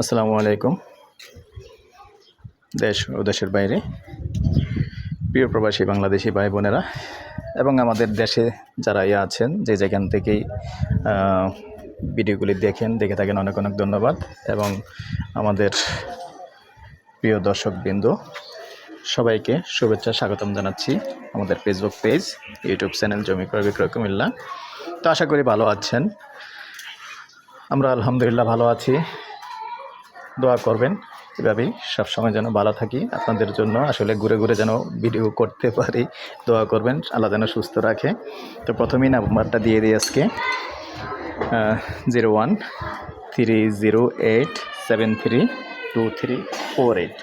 আসসালামু আলাইকুম। দেশ ও দেশের বাইরে। প্রিয় প্রবাসী বাংলাদেশি ভাই বোনেরা এবং আমাদের দেশে যারা ইয়ে আছেন, যে যেখান থেকেই ভিডিওগুলি দেখেন, দেখে থাকেন অনেক অনেক ধন্যবাদ। এবং আমাদের প্রিয় দর্শকবৃন্দ, সবাইকে শুভেচ্ছা স্বাগতম জানাচ্ছি আমাদের ফেসবুক পেজ ইউটিউব চ্যানেল জমি ক্রয়, বিক্রয়, কুমিল্লা। তো আশা করি ভালো আছেন। আমরা আলহামদুলিল্লাহ ভালো আছি। দোয়া করবেন। এভাবেই সবসময় যেন ভালো থাকি। আপনাদের জন্য আসলে ঘুরে ঘুরে যেন ভিডিও করতে পারি, দোয়া করবেন। আল্লাহ যেন সুস্থ রাখে। তো প্রথমেই নাম্বারটা দিয়ে দিই আজকে। Zero one three zero eight seven three two three four eight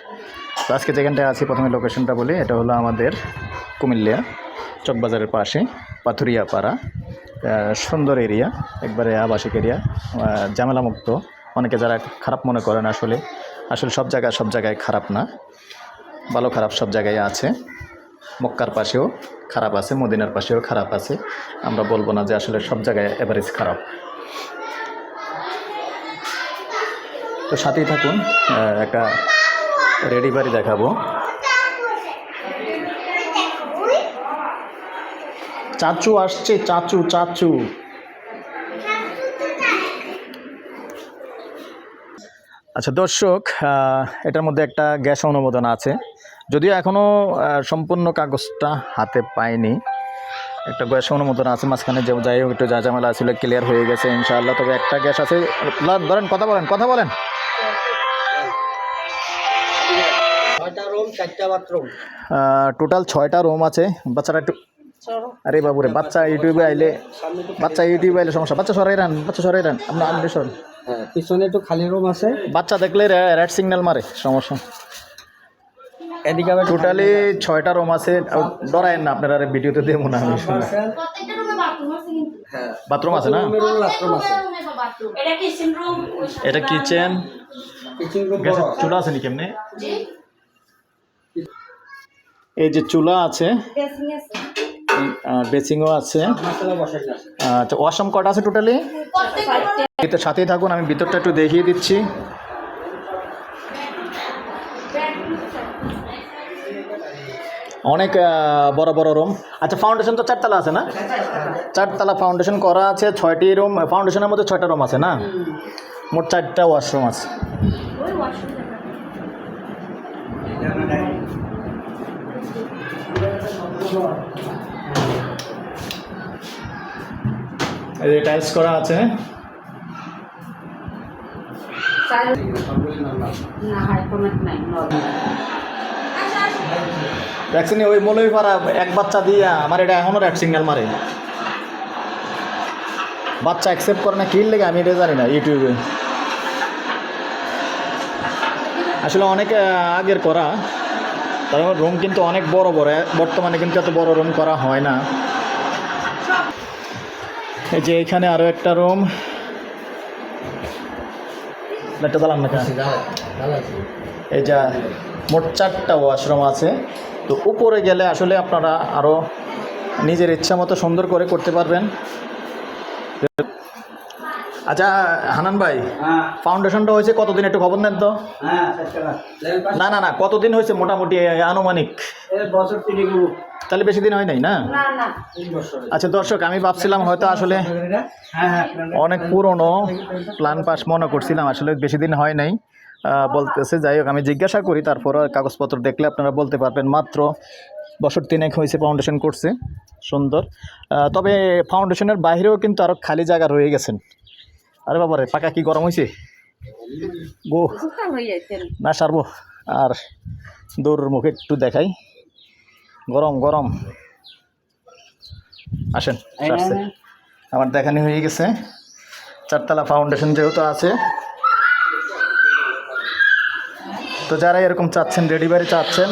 তো আজকে যেখানটায় আছি, প্রথমে লোকেশনটা বলি, এটা হলো আমাদের কুমিল্লা চকবাজারের পাশে পাথুরিয়া পাড়া সুন্দর এরিয়া একবারে আবাসিক এরিয়া ঝামেলামুক্ত অনেকে যারা খারাপ মনে করেন আসলে আসলে সব জায়গায় সব জায়গায় খারাপ না। ভালো খারাপ সব জায়গায় আছে। মক্কার পাশেও খারাপ আছে, মদিনার পাশেও খারাপ আছে। আমরা বলব না যে আসলে সব জায়গায় অ্যাভারেজ খারাপ। তো সাথেই থাকুন একটা রেডি বাড়ি দেখাবো। চাচু আসছে, চাচু চাচু। আচ্ছা দর্শক এটার মধ্যে একটা গ্যাস অনুমোদন আছে। যদিও এখনও সম্পূর্ণ কাগজটা হাতে পাইনি। একটা গ্যাস অনুমোদন আছে মাঝখানে যে যাই হোক একটু যা ঝামেলা ছিল ক্লিয়ার হয়ে গেছে ইনশাআল্লাহ। তবে একটা গ্যাস আছে। ধরেন কথা বলেন কথা বলেন। টোটাল ছয়টা রুম আছে। বাচ্চারা একটু আরে বাবুরে বাচ্চা ইউটিউবে আইলে বাচ্চা ইউটিউবে আইলে সমস্যা। বাচ্চা সরাই রান বাচ্চা সরাই রান আপনার আপনি সরান। হ্যাঁ পিছনে তো খালি রুম আছে। বাচ্চা দেখলে রেড সিগন্যাল মারে সমস্যা। এদিকে আবার টোটালি ছয়টা রুম আছে ডরায়েন না আপনারা ভিডিওতে দেবো না আমি শুনে। আছে। প্রত্যেকটা রুমে বাথরুম আছে হ্যাঁ। বাথরুম আছে না? রুমের রুম বাথরুম আছে। এটা কিচেন কিচেন কিচেন রুম বড় গ্যাসের আছে। চুলা আছে নি কেমনে এই যে চুলা আছে। বেসিংও আছে। আচ্ছা ওয়াশরুম কটা আছে টোটালি এতে সাথেই থাকুন, আমি ভিতরটা একটু দেখিয়ে দিচ্ছি। অনেক বড় বড় রুম আচ্ছা ফাউন্ডেশন তো চারতলা আছে না? চারতলা ফাউন্ডেশন করা আছে, ছয়টি রুম ফাউন্ডেশনের মধ্যে ছয়টা রুম আছে না? মোট চারটা ওয়াশরুম আছে। ওই এই যে টাইলস করা আছে ভ্যাকসিন ওই মৌলভীপাড়া এক বাচ্চা দিয়া আমার এটা এখনও রেড সিগন্যাল মারে। বাচ্চা অ্যাকসেপ্ট করে না কি লেগে আমি এটা জানি না ইউটিউবে আসলে অনেক আগের করা। তারপর রুম কিন্তু অনেক বড় বড় বর্তমানে কিন্তু এত বড় রুম করা হয় না। এই যে এখানে আরও একটা রুম। একটা দালাম না এই যা মোট চারটা ওয়াশরুম আছে। তো উপরে গেলে আসলে আপনারা আরও নিজের ইচ্ছা মতো সুন্দর করে করতে পারবেন। আচ্ছা হানান ভাই হ্যাঁ। ফাউন্ডেশনটা হয়েছে কতদিন একটু খবর নেন তো? হ্যাঁ না না না কতদিন হয়েছে মোটামুটি আনুমানিক? বছর তাহলে বেশি দিন হয় নাই না? আচ্ছা দর্শক আমি ভাবছিলাম হয়তো আসলে হ্যাঁ হ্যাঁ অনেক পুরনো প্ল্যান পাস মনে করছিলাম আসলে বেশি দিন হয় নাই। বলতেছে যাই হোক আমি জিজ্ঞাসা করি তারপর কাগজপত্র দেখলে আপনারা বলতে পারবেন। মাত্র বছর তিনেক হয়েছে ফাউন্ডেশন করছে সুন্দর। তবে ফাউন্ডেশনের বাইরেও কিন্তু আরও খালি জায়গা রয়ে গেছেন। আরে বাবারে পাকা কি গরম হয়েছে? গো হয়ে না সারবো আর দৌড়ের মুখে একটু দেখাই। গরম গরম। আসেন। আমার দেখানি হয়ে গেছে। চারতলা ফাউন্ডেশন যেহেতু আছে। তো যারা এরকম চাচ্ছেন রেডি বাড়ি চাচ্ছেন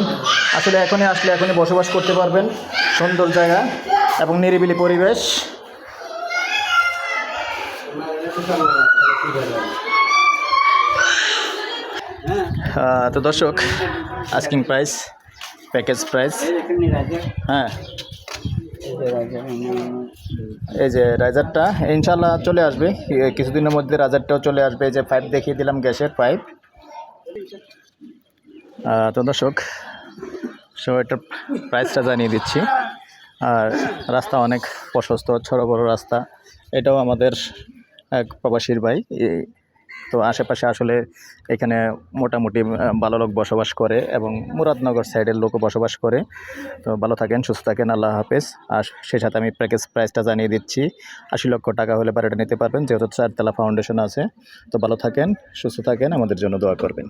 আসলে এখনই আসলে এখনই বসবাস করতে পারবেন। সুন্দর জায়গা এবং নিরিবিলি পরিবেশ। আহ, তো দর্শক আস্কিং প্রাইস প্যাকেজ প্রাইস হ্যাঁ। এই যে রাইজারটা ইনশাল্লাহ চলে আসবে। কিছুদিনের মধ্যে রাইজারটাও চলে আসবে। এই যে পাইপ দেখিয়ে দিলাম, গ্যাসের পাইপ তো দর্শক সো এটার প্রাইসটা জানিয়ে দিচ্ছি। আর রাস্তা অনেক প্রশস্ত, ছোট বড় রাস্তা। এটাও আমাদের এক প্রবাসীর এই- তো আশেপাশে আসলে এখানে মোটামুটি ভালো লোক বসবাস করে এবং মুরাদনগর সাইডের লোকও বসবাস করে। তো ভালো থাকেন, সুস্থ থাকেন, আল্লাহ হাফেজ। আর সেই সাথে আমি প্যাকেজ প্রাইসটা জানিয়ে দিচ্ছি। আশি লক্ষ টাকা হলে বাড়িটা নিতে পারবেন, যেহেতু চারতলা ফাউন্ডেশন আছে। তো ভালো থাকেন, সুস্থ থাকেন, আমাদের জন্য দোয়া করবেন।